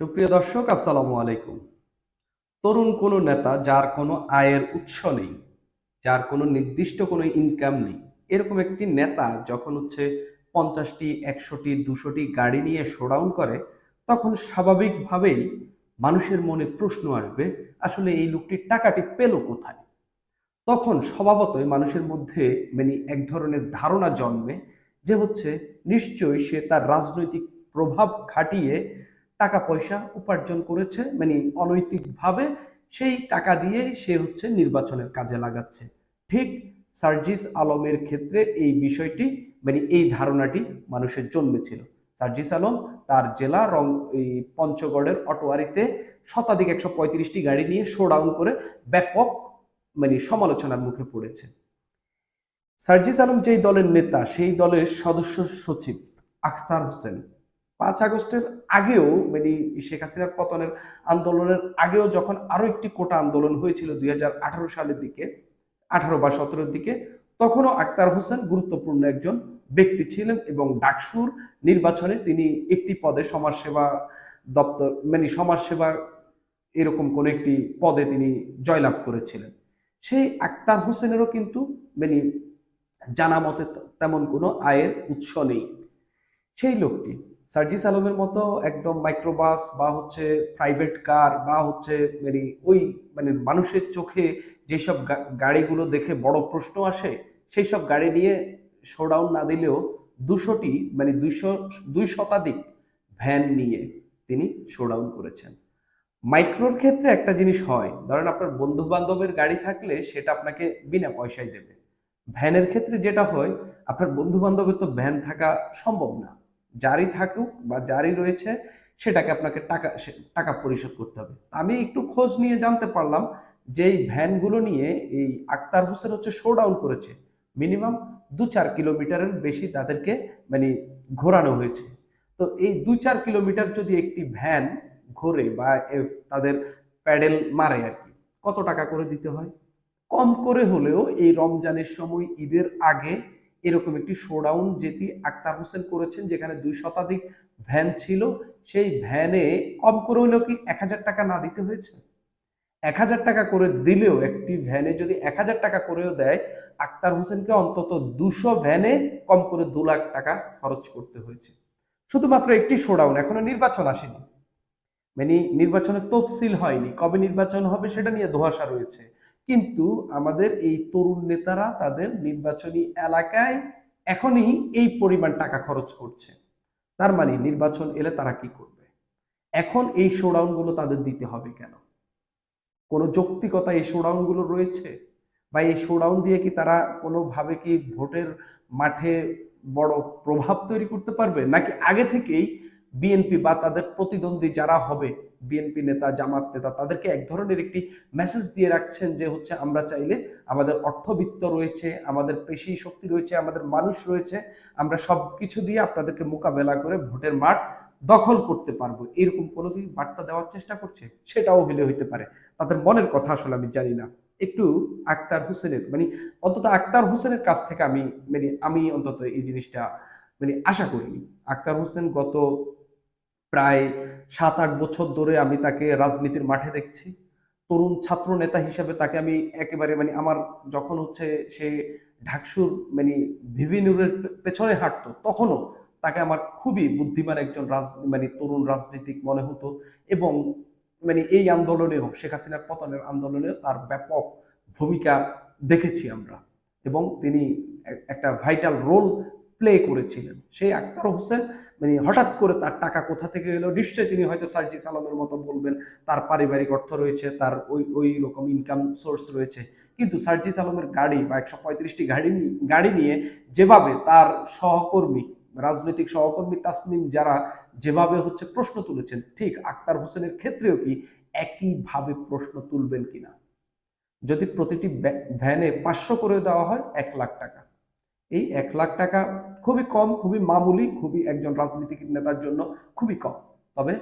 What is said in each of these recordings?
সুপ্রিয় দর্শক, আসসালামু আলাইকুম। তরুণ কোনো নেতা যার কোনো আয়ের উৎস নেই, যার কোনো নির্দিষ্ট কোনো ইনকাম নেই, এরকম একটি নেতা যখন হচ্ছে পঞ্চাশটি, একশোটি, দুশোটি গাড়ি নিয়ে শোডাউন করে, তখন স্বাভাবিকভাবেই মানুষের মনে প্রশ্ন আসবে, আসলে এই লোকটির টাকাটি পেল কোথায়? তখন স্বভাবতই মানুষের মধ্যে মানে এক ধরনের ধারণা জন্মে যে হচ্ছে নিশ্চয়ই সে তার রাজনৈতিক প্রভাব খাটিয়ে টাকা পয়সা উপার্জন করেছে মানে অনৈতিকভাবে সেই টাকা দিয়ে সে হচ্ছে নির্বাচনের কাজে লাগাচ্ছে। ঠিক সার্জিস আলমের ক্ষেত্রে এই বিষয়টি মানে এই ধারণাটি মানুষের জন্মেছিল। সার্জিস আলম তার জেলা রং, এই পঞ্চগড়ের অটোয়ারিতে শতাধিক একশো পঁয়ত্রিশটি গাড়ি নিয়ে শোডাউন করে ব্যাপক মানে সমালোচনার মুখে পড়েছে। সার্জিস আলম যেই দলের নেতা, সেই দলের সদস্য সচিব আখতার হোসেন পাঁচ আগস্টের আগেও মানে শেখ হাসিনার পতনের আন্দোলনের আগেও যখন আরও একটি কোটা আন্দোলন হয়েছিল দুই হাজার আঠারো সালের দিকে, আঠারো বা সতেরোর দিকে, তখনও আক্তার হোসেন গুরুত্বপূর্ণ একজন ব্যক্তি ছিলেন এবং ডাকসুর নির্বাচনে তিনি একটি পদে সমাজসেবা দপ্তর মানে সমাজসেবা এরকম কোন একটি পদে তিনি জয়লাভ করেছিলেন। সেই আক্তার হোসেনেরও কিন্তু মানে জানা মতে তেমন কোনো আয়ের উৎস নেই। সেই লোকটি সার্জিস আলমের মতো একদম মাইক্রোবাস বা হচ্ছে প্রাইভেট কার বা হচ্ছে মানে ওই মানে মানুষের চোখে যেসব গাড়িগুলো দেখে বড় প্রশ্ন আসে সেই সব গাড়ি নিয়ে শোডাউন না দিলেও দুশোটি মানে দুইশো, দুই শতাধিক ভ্যান নিয়ে তিনি শোডাউন করেছেন। মাইক্রোর ক্ষেত্রে একটা জিনিস হয়, ধরেন আপনার বন্ধু বান্ধবের গাড়ি থাকলে সেটা আপনাকে বিনা পয়সায় দেবে। ভ্যানের ক্ষেত্রে যেটা হয়, আপনার বন্ধু বান্ধবের তো ভ্যান থাকা সম্ভব না। যারই থাকুক বা যারই রয়েছে, সেটাকে আপনাকে টাকা টাকা পরিশোধ করতে হবে। আমি একটু খোঁজ নিয়ে জানতে পারলাম যে এই ভ্যানগুলো নিয়ে এই আক্তার হোসেন হচ্ছে শোডাউন করেছে। মিনিমাম দু চার কিলোমিটারের বেশি তাদেরকে মানে ঘোরানো হয়েছে। তো এই দু চার কিলোমিটার যদি একটি ভ্যান ঘোরে বা তাদের প্যাডেল মারে আর কি, কত টাকা করে দিতে হয়? কম করে হলেও এই রমজানের সময় ঈদের আগে এরকম একটি শোডাউন যেটি আক্তার হোসেন করেছেন, যেখানে দুই শতাধিক ভ্যান ছিল। সেই ভ্যানে কম করে হলেও কি এক হাজার টাকা না দিতে হয়েছে? এক হাজার টাকা করে দিলেও একটি ভ্যানে যদি এক হাজার টাকা করেও দেয়, আক্তার হোসেনকে অন্তত দুশো ভ্যানে কম করে দু লাখ টাকা খরচ করতে হয়েছে। শুধুমাত্র একটি শোডাউন এখনও নির্বাচন আসেনি। মানে নির্বাচনের তফসিল হয়নি। কবে নির্বাচন হবে সেটা নিয়ে ধোঁয়াশা রয়েছে। কিন্তু আমাদের এই তরুণ নেতারা তাদের নির্বাচনী এলাকায় এখনই এই পরিমাণ টাকা খরচ করছে। তার মানে নির্বাচন এলে তারা কি করবে? এখন এই শোডাউনগুলো তাদের দিতে হবে কেন? কোনো যৌক্তিকতা এই শোডাউনগুলো রয়েছে? বা এই শোডাউন দিয়ে কি তারা কোনোভাবে কি ভোটের মাঠে বড় প্রভাব তৈরি করতে পারবে? নাকি আগে থেকেই বিএনপি বা তাদের প্রতিদ্বন্দ্বী যারা হবে বিএনপি নেতা, জামাত নেতা, তাদেরকে এক ধরনের একটি মেসেজ দিয়ে রাখছেন যে হচ্ছে আমরা চাইলে আমাদের অর্থবিত্ত রয়েছে, আমাদের পেশি শক্তি রয়েছে, আমাদের মানুষ রয়েছে, আমরা সব কিছু দিয়ে আপনাদেরকে মোকাবেলা করে ভোটের মাঠ দখল করতে পারব। এরকম কোনো কি বার্তা দেওয়ার চেষ্টা করছে? সেটাও হলে হইতে পারে। তাদের মনের কথা আসলে আমি জানি না। একটু আক্তার হোসেনের মানে অন্তত আক্তার হোসেনের কাছ থেকে আমি মানে আমি অন্তত এই জিনিসটা মানে আশা করিনি। আক্তার হোসেন গত প্রায় সাত আট বছর ধরে আমি তাকে রাজনীতির মাঠে দেখছি। তরুণ ছাত্র নেতা হিসেবে তাকে আমি একেবারে মানে আমার যখন হচ্ছে সে ঢাকসুর মানে বিভিন্নুরের পেছনে হাঁটতো, তখনও তাকে আমার খুবই বুদ্ধিমান একজন রাজ মানে তরুণ রাজনীতিক মনে হতো এবং মানে এই আন্দোলনেও, শেখ হাসিনার পতনের আন্দোলনেও তার ব্যাপক ভূমিকা দেখেছি আমরা। এবং তিনি একটা ভাইটাল রোল প্লে করেছিলেন। সেই আক্তার হোসেন মানে হঠাৎ করে তার টাকা কোথা থেকে এলো? নিশ্চয়ই তিনি হয়তো সার্জিস আলমের মতো বলবেন, তার পারিবারিক অর্থ রয়েছে, তার ওই ওই রকম ইনকাম সোর্স রয়েছে। কিন্তু সার্জিস আলমের গাড়ি বা একশো পঁয়ত্রিশটি গাড়ি গাড়ি নিয়ে যেভাবে তার সহকর্মী, রাজনৈতিক সহকর্মী তাসনিম যারা যেভাবে হচ্ছে প্রশ্ন তুলেছেন, ঠিক আক্তার হোসেনের ক্ষেত্রেও কি একইভাবে প্রশ্ন তুলবেন কিনা? যদি প্রতিটি ভ্যানে পাঁচশো করে দেওয়া হয়, এক লাখ টাকা। এই এক লাখ টাকা খুবই কম, খুবই মামুলি, খুবই একজন রাজনীতিক নেতার জন্য খুবই কম। তবে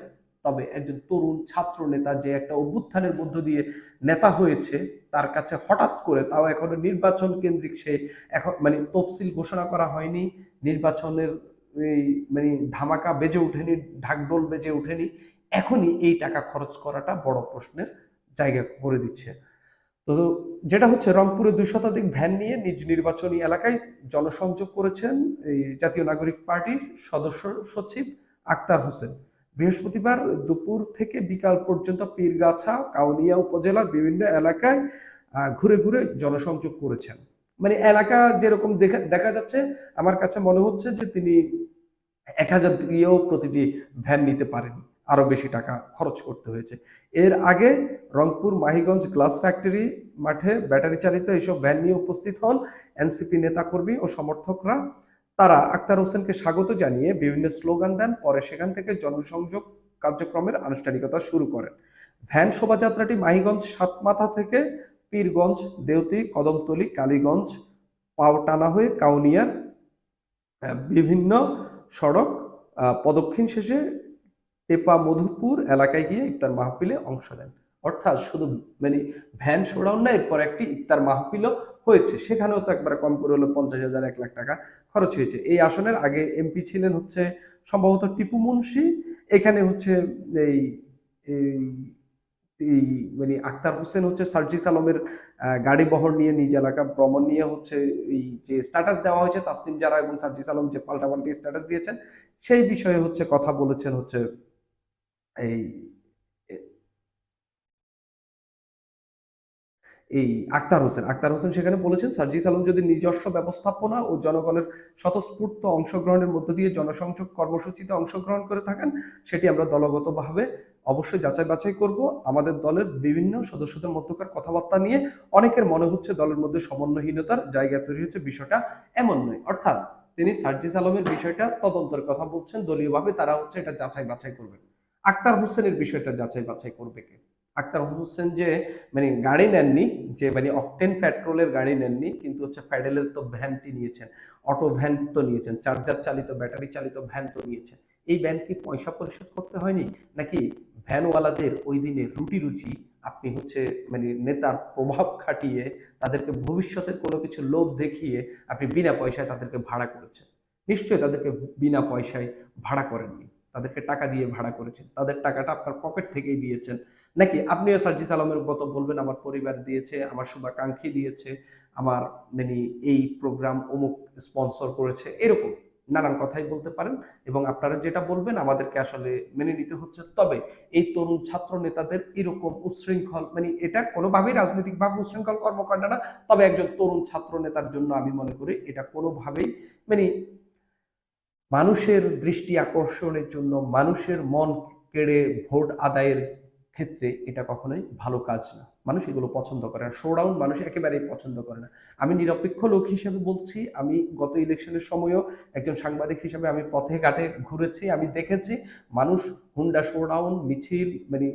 তবে একজন তরুণ ছাত্র নেতা যে একটা অভ্যুত্থানের মধ্য দিয়ে নেতা হয়েছে, তার কাছে হঠাৎ করে তাও এখনও নির্বাচন কেন্দ্রিক সে এখন মানে তফসিল ঘোষণা করা হয়নি, নির্বাচনের এই মানে ধামাকা বেজে ওঠেনি ঢাকডোল বেজে ওঠেনি, এখনই এই টাকা খরচ করাটা বড় প্রশ্নের জায়গা করে দিচ্ছে। তো যেটা হচ্ছে, রংপুরে দুই শতাধিক ভ্যান নিয়ে নিজ নির্বাচনী এলাকায় জনসংযোগ করেছেন এই জাতীয় নাগরিক পার্টির সদস্য সচিব আক্তার হোসেন। বৃহস্পতিবার দুপুর থেকে বিকাল পর্যন্ত পীরগাছা, কাউনিয়া উপজেলার বিভিন্ন এলাকায় ঘুরে ঘুরে জনসংযোগ করেছেন। মানে এলাকা যেরকম দেখা দেখা যাচ্ছে, আমার কাছে মনে হচ্ছে যে তিনি এক হাজার দিয়েও প্রতিটি ভ্যান নিতে পারেনি। আরও বেশি টাকা খরচ করতে হয়েছে। এর আগে রংপুর মাহিগঞ্জ গ্লাস ফ্যাক্টরি মাঠে ব্যাটারি চালিত এইসব ভ্যান নিয়ে উপস্থিত হন এনসিপি নেতাকর্মী ও সমর্থকরা। তারা আক্তার হোসেনকে স্বাগত জানিয়ে বিভিন্ন স্লোগান দেন, পরে সেখান থেকে জনসংযোগ কার্যক্রমের আনুষ্ঠানিকতা শুরু করেন। ভ্যান শোভাযাত্রাটি মাহিগঞ্জ সাতমাথা থেকে পীরগঞ্জ, দেউতি, কদমতলী, কালীগঞ্জ, পাওটানা হয়ে কাউনিয়ার বিভিন্ন সড়ক প্রদক্ষিণ শেষে টেপা মধুপুর এলাকায় গিয়ে ইফতার মাহফিলে অংশ নেন। অর্থাৎ শুধু মানে ভ্যান শোডাউন না, এরপর একটি ইফতার মাহফিলও হয়েছে। সেখানেও তো একবার কম করে হলো পঞ্চাশ হাজার, এক লাখ টাকা খরচ হয়েছে। এই আসনের আগে এমপি ছিলেন হচ্ছে সম্ভবত টিপু মুন্সি, এখানে হচ্ছে এই এই মানে আক্তার হোসেন হচ্ছে সার্জিস আলমের গাড়ি বহর নিয়ে নিজ এলাকা ভ্রমণ নিয়ে হচ্ছে এই যে স্ট্যাটাস দেওয়া হয়েছে তাসলিম যারা এবং সার্জিস আলম যে পাল্টাপাল্টি স্ট্যাটাস দিয়েছেন, সেই বিষয়ে হচ্ছে কথা বলেছেন হচ্ছে এই এই আক্তার হোসেন। আক্তার হোসেন সেখানে বলেছেন সার্জিস আলম যদি নিজস্ব ব্যবস্থাপনা ও জনগণের স্বতঃস্ফূর্ত অংশগ্রহণের মধ্য দিয়ে জনসংযোগ কর্মসূচিতে অংশগ্রহণ করে থাকেন, সেটি আমরা দলগতভাবে অবশ্যই যাচাই বাছাই করব। আমাদের দলের বিভিন্ন সদস্যদের মধ্যকার কথাবার্তা নিয়ে অনেকের মনে হচ্ছে দলের মধ্যে সমন্বয়হীনতার জায়গা তৈরি হচ্ছে, বিষয়টা এমন নয়। অর্থাৎ তিনি সার্জিস আলমের বিষয়টা তদন্তের কথা বলছেন, দলীয়ভাবে তারা হচ্ছে এটা যাচাই বাছাই করবেন। আক্তার হোসেনের বিষয়টা যাচাই বাছাই করবে কে? আক্তার হোসেন যে মানে গাড়ি নেননি, যে মানে অকটেন পেট্রোলের গাড়ি নেননি, কিন্তু হচ্ছে ফেডেলের তো ভ্যানটি নিয়েছেন, অটো ভ্যান তো নিয়েছেন, চার্জার চালিত, ব্যাটারি চালিত ভ্যান তো নিয়েছেন। এই ভ্যান কি পয়সা পরিশোধ করতে হয়নি? নাকি ভ্যানওয়ালাদের ওই দিনে রুটি রুচি, আপনি হচ্ছে মানে নেতার প্রভাব খাটিয়ে তাদেরকে ভবিষ্যতের কোনো কিছু লোভ দেখিয়ে আপনি বিনা পয়সায় তাদেরকে ভাড়া করেছেন? নিশ্চয়ই তাদেরকে বিনা পয়সায় ভাড়া করেননি। তাদেরকে টাকা দিয়ে ভাড়া করেছেন, তাদের টাকাটা আপনার পকেট থেকেই দিয়েছেন। নাকি আপনিও সার্জিস আলমের মতো বলবেন, আমার পরিবার দিয়েছে, আমার শুভাকাঙ্ক্ষী দিয়েছে, আমার মানে এই প্রোগ্রাম অমুক স্পন্সর করেছে, এরকম নানান কথাই বলতে পারেন এবং আপনারা যেটা বলবেন আমাদেরকে আসলে মেনে নিতে হচ্ছে। তবে এই তরুণ ছাত্র নেতাদের এরকম উশৃঙ্খল মানে এটা কোনোভাবেই রাজনৈতিকভাবে উশৃঙ্খল কর্মকাণ্ড না, তবে একজন তরুণ ছাত্র নেতার জন্য আমি মনে করি এটা কোনোভাবেই মানে মানুষের দৃষ্টি আকর্ষণের জন্য মানুষের মন কেড়ে ভোট আদায়ের ক্ষেত্রে এটা কখনোই ভালো কাজ না। মানুষ এগুলো পছন্দ করে না। শোডাউন মানুষ একেবারেই পছন্দ করে না। আমি নিরপেক্ষ লোক হিসেবে বলছি, আমি গত ইলেকশনের সময়ও একজন সাংবাদিক হিসেবে আমি পথে ঘাটে ঘুরেছি, আমি দেখেছি মানুষ হুন্ডা শোডাউন মিছিল মানে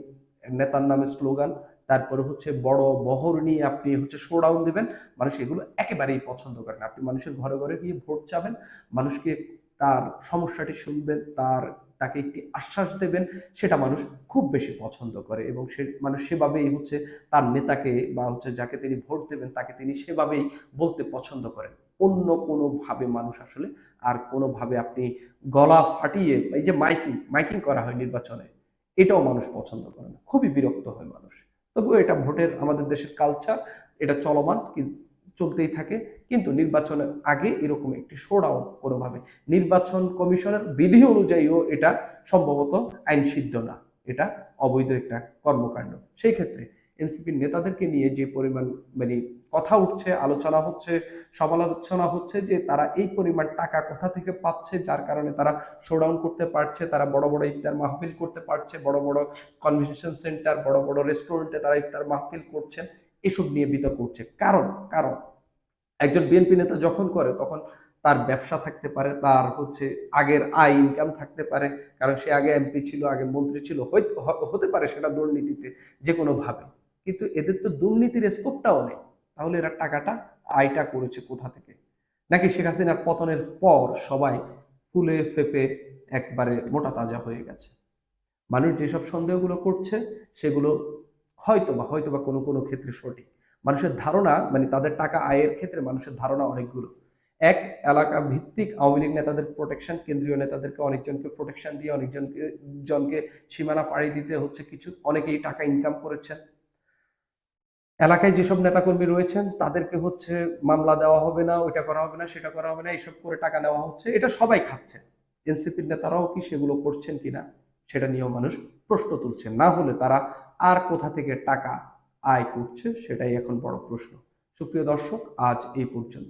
নেতার নামে স্লোগান তারপরে হচ্ছে বড় বহর নিয়ে আপনি হচ্ছে শোডাউন দেবেন। মানুষ এগুলো একেবারেই পছন্দ করে না। আপনি মানুষের ঘরে ঘরে গিয়ে ভোট চাবেন, মানুষকে তার সমস্যাটি শুনবেন, তার, তাকে একটি আশ্বাস দেবেন, সেটা মানুষ খুব বেশি পছন্দ করে এবং সে, মানুষ সেভাবেই হচ্ছে তার নেতাকে বা হচ্ছে যাকে তিনি ভোট দেবেন, তাকে তিনি সেভাবেই বলতে পছন্দ করেন। অন্য কোনো ভাবে মানুষ আসলে আর কোনোভাবে আপনি গলা ফাটিয়ে, এই যে মাইকিং মাইকিং করা হয় নির্বাচনে, এটাও মানুষ পছন্দ করে না। খুবই বিরক্ত হয় মানুষ। তবুও এটা ভোটের, আমাদের দেশের কালচার এটা চলমান, কিন্তু চলতেই থাকে, কিন্তু নির্বাচনের আগে এরকম একটি শোডাউন কোনোভাবে। নির্বাচন কমিশনের বিধি অনুযায়ীও এটা সম্ভবত আইন সিদ্ধ না। এটা অবৈধ একটা কর্মকাণ্ড। সেই ক্ষেত্রে এনসিপির নেতাদেরকে নিয়ে যে পরিমাণ মানে কথা উঠছে, আলোচনা হচ্ছে, সমালোচনা হচ্ছে যে তারা এই পরিমাণ টাকা কোথা থেকে পাচ্ছে, যার কারণে তারা শোডাউন করতে পারছে, তারা বড় বড় ইফতার মাহফিল করতে পারছে, বড় বড় কনভেনশন সেন্টার বড় বড় রেস্টুরেন্টে তারা ইফতার মাহফিল করছেন এসব নিয়ে বিতর্ক করছে কারণ কারণ একজন বিএনপি নেতা যখন করে, তখন তার ব্যবসা থাকতে পারে, তার হচ্ছে আগের আয় ইনকাম থাকতে পারে, কারণ সে আগে এমপি ছিল, আগে মন্ত্রী ছিল হতে পারে সেটা দুর্নীতিতে যে কোনো ভাবে কিন্তু এদের তো দুর্নীতির স্কোপটাও নেই। তাহলে এরা টাকাটা, আয়টা করেছে কোথা থেকে? নাকি শেখ হাসিনার পতনের পর সবাই ফুলে ফেপে একবারে মোটা তাজা হয়ে গেছে? মানুষ যেসব সন্দেহগুলো করছে, সেগুলো হয়তো বা হয়তো বা কোনো কোনো ক্ষেত্রে সঠিক। মানুষের ধারণা মানে তাদের টাকা আয়ের ক্ষেত্রে মানুষের ধারণা অনেকগুলো এক, এলাকা ভিত্তিক আওয়ামী লীগ নেতাদের প্রোটেকশন কেন্দ্রীয় নেতাদেরকে অনেকজনকে প্রোটেকশন দিয়ে, অনেকজনকে, জনকে সীমানা পাড়ি দিতে হচ্ছে কিছু, অনেকেই টাকা ইনকাম করেছেন। এলাকায় যেসব নেতাকর্মী রয়েছেন, তাদেরকে হচ্ছে মামলা দেওয়া হবে না, ওইটা করা হবে না, সেটা করা হবে না, এইসব করে টাকা নেওয়া হচ্ছে। এটা সবাই খাচ্ছে। এনসিপির নেতারাও কি সেগুলো করছেন কিনা, সেটা নিয়েও মানুষ প্রশ্ন তুলছেন। না হলে তারা আর কোথা থেকে টাকা আয় করছে সেটাই এখন বড় প্রশ্ন। সুপ্রিয় দর্শক আজ এই পর্যন্ত।